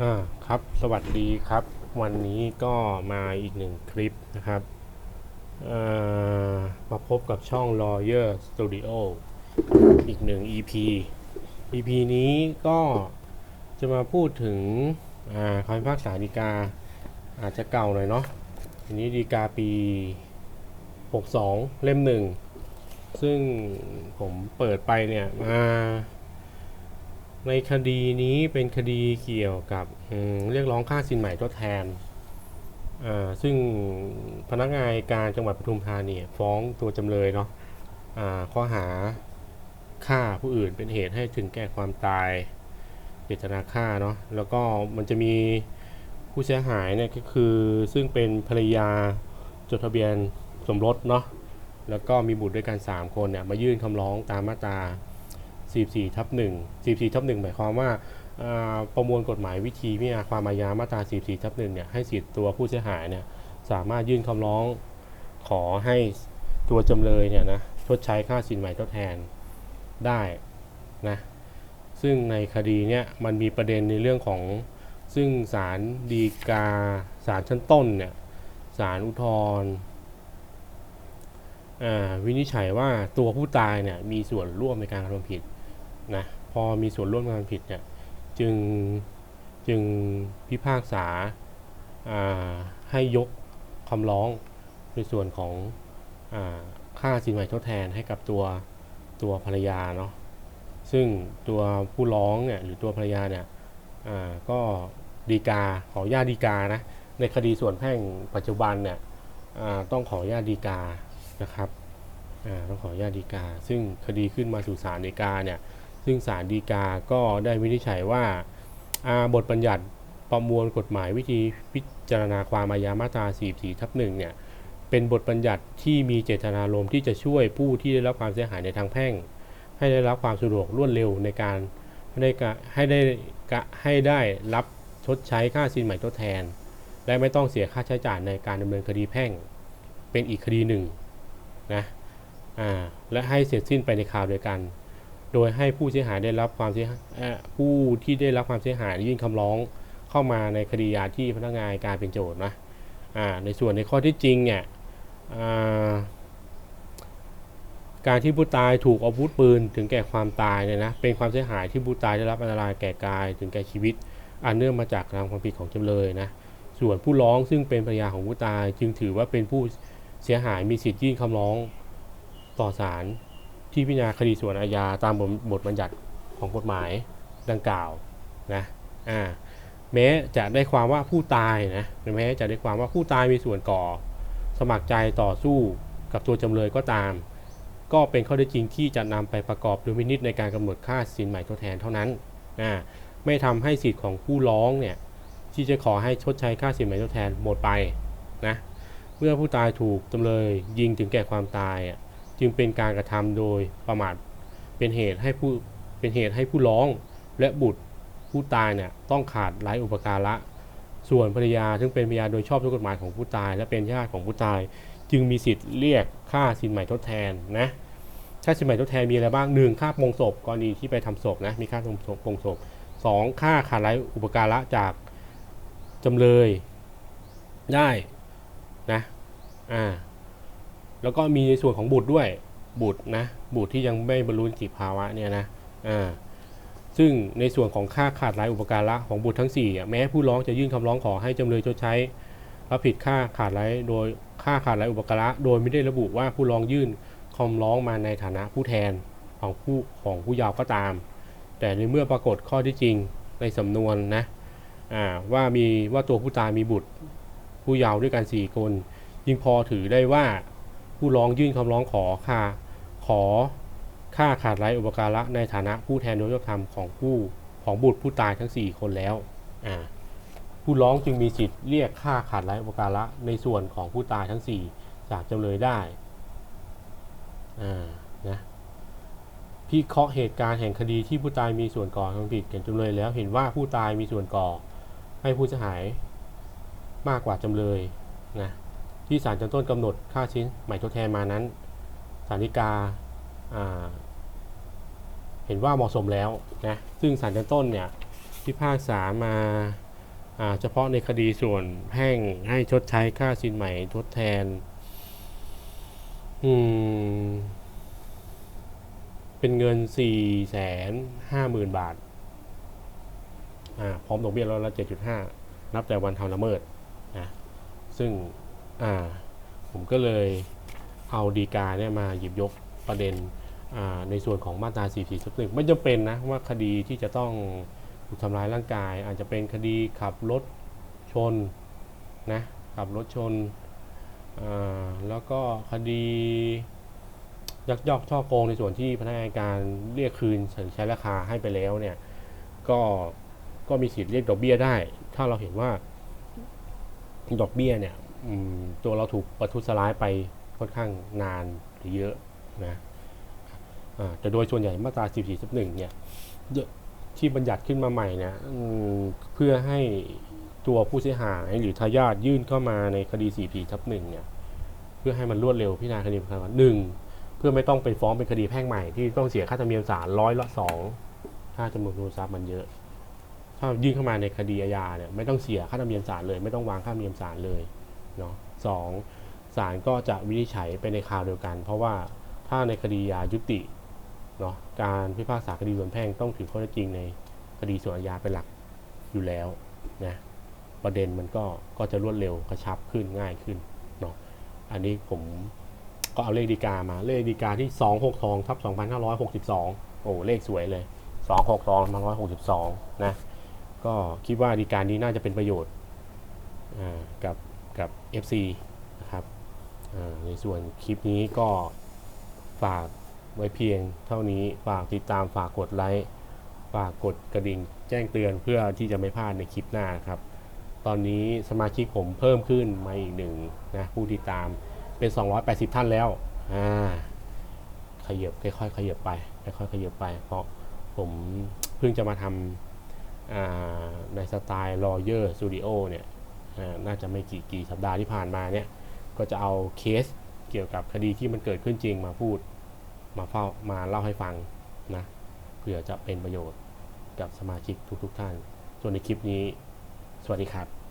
อ่าครับสวัสดีครับ วันนี้ก็มาอีกหนึ่งคลิปนะครับมาพบกับช่อง Lawyer Studio อีกหนึ่ง EP EP นี้ก็จะมาพูดถึงคำพิพากษาฎีกาอาจจะเก่าหน่อยเนาะอันนี้ฎีกาปี 62 เล่มหนึ่ง ซึ่งผมเปิดไปเนี่ยมา ในคดีนี้เป็นคดีเกี่ยวกับเรียกร้องค่าสินใหม่ทดแทน ซึ่งพนักงานการจังหวัดปทุมธานีฟ้องตัวจำเลยเนาะข้อหาฆ่าผู้อื่นเป็นเหตุให้ถึงแก่ความตายเจตนาฆ่าเนาะแล้วก็มันจะมีผู้เสียหายเนี่ยก็คือซึ่งเป็นภรรยาจดทะเบียนสมรสเนาะแล้วก็มีบุตรด้วยกัน 3 คนเนี่ยมายื่นคำร้องตามมาตรา 44ทับ1 44ทับ1หมายความว่าประมวลกฎหมายวิธีพิจารณาความอาญามาตรา 44ทับ1เนี่ยให้สิทธิ์ตัวผู้เสียหายเนี่ยสามารถยื่นคำร้องขอให้ตัวจำเลยเนี่ยนะชดใช้ค่าสินใหม่ทดแทนได้นะซึ่งในคดีเนี่ยมันมีประเด็นในเรื่องของซึ่งศาลฎีกาศาลชั้นต้นเนี่ยศาลอุทธรวินิจฉัยว่าตัวผู้ตายเนี่ยมีส่วนร่วมในการกระทำผิด นะพอมีส่วนร่วมการผิดเนี่ยจึงจึงพิพากษาให้ยกคำร้องในส่วนของอค่าสินใหม่ทดแทนให้กับตัวตัวภรรยาเนาะซึ่งตัวผู้ร้องเนี่ยหรือตัวภรรยาเนี่ยก็ดีกาขอญาตดีกานะในคดีส่วนแพ่งปัจจุบันเนี่ยต้องขอญาตดีกานะครับต้องขอญาตดีกา ซึ่งคดีขึ้นมาสู่ศาลฎีกาเนี่ย ซึ่งศาลฎีกาก็ได้วินิจฉัยว่าอาบทบัญญัติประมวลกฎหมายวิธีพิจารณาความอาญามาตรา 44ทับหนึ่งเนี่ยเป็นบทบัญญัติที่มีเจตนารมณ์ที่จะช่วยผู้ที่ได้รับความเสียหายในทางแพ่ง ให้ได้รับความสะดวกรวดเร็วในการให้ได้ให้ได้ให้ได้รับชดใช้ค่าสินใหม่ทดแทน และไม่ต้องเสียค่าใช้จ่ายในการดำเนินคดีแพ่ง เป็นอีกคดีหนึ่งนะอ่าและให้เสร็จสิ้นไปในคราวเดียวกัน โดยให้ผู้เสียหายได้รับความเสียผู้ที่ได้รับความเสียหายยื่นคำร้องเข้ามาในคดียาที่พนักงานการเป็นโจทย์นะอ่าในส่วนในข้อที่จริงเนี่ยการที่ผู้ตายถูกอาวุธปืนถึงแก่ความตายเนี่ยนะเป็นความเสียหายที่ผู้ตายได้รับอันตรายแก่กายถึงแก่ชีวิต อันเนื่องมาจากการทำความผิดของจำเลยนะส่วนผู้ร้องซึ่งเป็นภรรยาของผู้ตาย จึงถือว่าเป็นผู้เสียหายมีสิทธิ์ยื่นคำร้องต่อศาล ที่พิจารณาคดีส่วนอาญาตามบทบัญญัติของกฎหมายดังกล่าวนะอ่าแม้จะได้ความว่าผู้ตายนะแม้จะได้ความว่าผู้ตายมีส่วนก่อ สมัครใจต่อสู้กับตัวจำเลยก็ตาม ก็เป็นข้อเท็จจริงที่จะนำไปประกอบดุลพินิจในการกำหนดค่าสินใหม่ทดแทนเท่านั้นอ่าไม่ทำให้สิทธิ์ของผู้ร้องเนี่ยที่จะขอให้ชดใช้ค่าสินใหม่ทดแทนหมดไปนะเมื่อผู้ตายถูกจำเลยยิงถึงแก่ความตายอะ จึงเป็นการกระทำโดยประมาทเป็นเหตุให้ผู้เป็นเหตุให้ผู้ร้องและบุตรผู้ตายเนี่ยต้องขาดไร้อุปการะ ส่วนภรรยาซึ่งเป็นภรรยาโดยชอบด้วยกฎหมายของผู้ตาย และเป็นญาติของผู้ตาย จึงมีสิทธิ์เรียกค่าสินใหม่ทดแทนนะค่าสินใหม่ทดแทนมีอะไรบ้างหนึ่งค่าปงศพกรณีที่ไปทำศพนะมีค่าปงศพปงศพสองค่าขาดไร้อุปการะจากจำเลยได้นะอ่า แล้วก็มีในส่วนของบุตรด้วยบุตรนะบุตรที่ยังไม่บรรลุนิติภาวะเนี่ยนะอ่าซึ่งในส่วนของค่าขาดรายอุปการะของบุตรทั้ง4อะแม้ผู้ร้องจะยื่นคำร้องขอให้จำเลยชดใช้รับผิดค่าขาดรายโดยค่าขาดรายอุปการะโดยไม่ได้ระบุว่าผู้ร้องยื่นคำร้องมาในฐานะผู้แทนของผู้ของผู้ยาวก็ตาม แต่ในเมื่อปรากฏข้อที่จริงในสำนวนนะอ่าว่ามีว่าตัวผู้ตายมีบุตรผู้ยาวด้วยกัน4คนจึงพอถือได้ว่า ผู้ร้องยื่นคำร้องขอค่าขอค่าขาดไร้อุปการะในฐานะผู้แทนโดยชอบธรรมของผู้ของบุตรผู้ตายทั้ง 4 คนแล้วผู้ร้องจึงมีสิทธิ์เรียกค่าขาดไร้อุปการะในส่วนของผู้ตายทั้ง 4 จากจำเลยได้นะพิเคราะห์เหตุการณ์แห่งคดีที่ผู้ตายมีส่วนก่อความผิดแก่จำเลยแล้วเห็นว่าผู้ตายมีส่วนก่อให้ผู้เสียหายมากกว่าจำเลยนะ ที่ศาลชั้นต้นกำหนดค่าชิ้นใหม่ทดแทนมานั้นศาลฎีกาาเห็นว่าเหมาะสมแล้วนะซึ่งศาลชั้นต้นเนี่ยพิพากษามาาเฉพาะในคดีส่วนแพ่งให้ชดใช้ค่าสินใหม่ทดแทนอืมเป็นเงินสี่แสนห้าหมื่นบาทอ่าพร้อมดอกเบี้ยร้อยละเจ็ดจุดห้านับแต่วันทำละเมิดนะซึ่ง อ่าผมก็เลยเอาดีกาเนี่ยมาหยิบยกประเด็นอ่าในส่วนของมาตรา4 4ทับหนึ่งไม่จำเป็นนะว่าคดีที่จะต้องถูกทำร้ายร่างกาย อาจจะเป็นคดีขับรถชนนะขับรถชนอ่าแล้วก็คดียักยอกช่อโกงในส่วนที่พนักงานการเรียกคืนหรือใช้ราคาให้ไปแล้วเนี่ยก็ก็มีสิทธิ์เรียกดอกเบี้ยได้ ถ้าเราเห็นว่าดอกเบี้ยเนี่ย ตัวเราถูกประทุษร้ายไปค่อนข้างนานหรือเยอะนะแต่โดยส่วนใหญ่มาตรา 14ทับหนึ่งเนี่ยที่บัญญัติขึ้นมาใหม่เนี่ยเพื่อให้ตัวผู้เสียหายหรือทายาทยื่นเข้ามาในคดี 44ทับหนึ่งเนี่ยเพื่อให้มันรวดเร็วพิจารณาคดีประกันหนึ่งเพื่อไม่ต้องไปฟ้องเป็นคดีแพ่งใหม่ที่ต้องเสียค่าธรรมเนียมศาลร้อยละสองถ้าจำนวนทุนทรัพย์มันเยอะ ถ้ายื่นเข้ามาในคดีอาญาเนี่ยไม่ต้องเสียค่าธรรมเนียมศาลเลย ไม่ต้องวางค่าธรรมเนียมศาลเลย เนาะสองศาลก็จะวินิจฉัยไปในคราวเดียวกัน เพราะว่าถ้าในคดียายุติเนาะการพิพากษาคดีส่วนแพ่งต้องถือข้อเท็จจริงในคดีส่วนอาญาเป็นหลักอยู่แล้วนะประเด็นมันก็ก็จะรวดเร็วกระชับขึ้นง่ายขึ้นเนาะอันนี้ผมก็เอาเลขดีกามาเลขดีกาที่ 262ทับ2562 โอ้เลขสวยเลย 262 2562 นะ ก็คิดว่าดีการนี้น่าจะเป็นประโยชน์กับ กับ FC นะครับในส่วนคลิปนี้ก็ฝากไว้เพียงเท่านี้ฝากติดตามฝากกดไลค์ฝากกดกระดิ่งแจ้งเตือนเพื่อที่จะไม่พลาดในคลิปหน้าครับ ตอนนี้สมาชิกผมเพิ่มขึ้นมาอีกหนึ่งนะผู้ติดตามเป็น 280 ท่านแล้วอ่าขยับค่อยๆขยับไปค่อยๆขยับไป เพราะผมเพิ่งจะมาทำในสไตล์ Lawyer Studio เนี่ย น่าจะไม่กี่กี่สัปดาห์ที่ผ่านมาเนี่ยก็จะเอาเคสเกี่ยวกับคดีที่มันเกิดขึ้นจริงมาพูดมาเฝ้ามาเล่าให้ฟังนะเพื่อจะเป็นประโยชน์กับสมาชิกทุกๆทท่าน ส่วนในคลิปนี้ สวัสดีครับ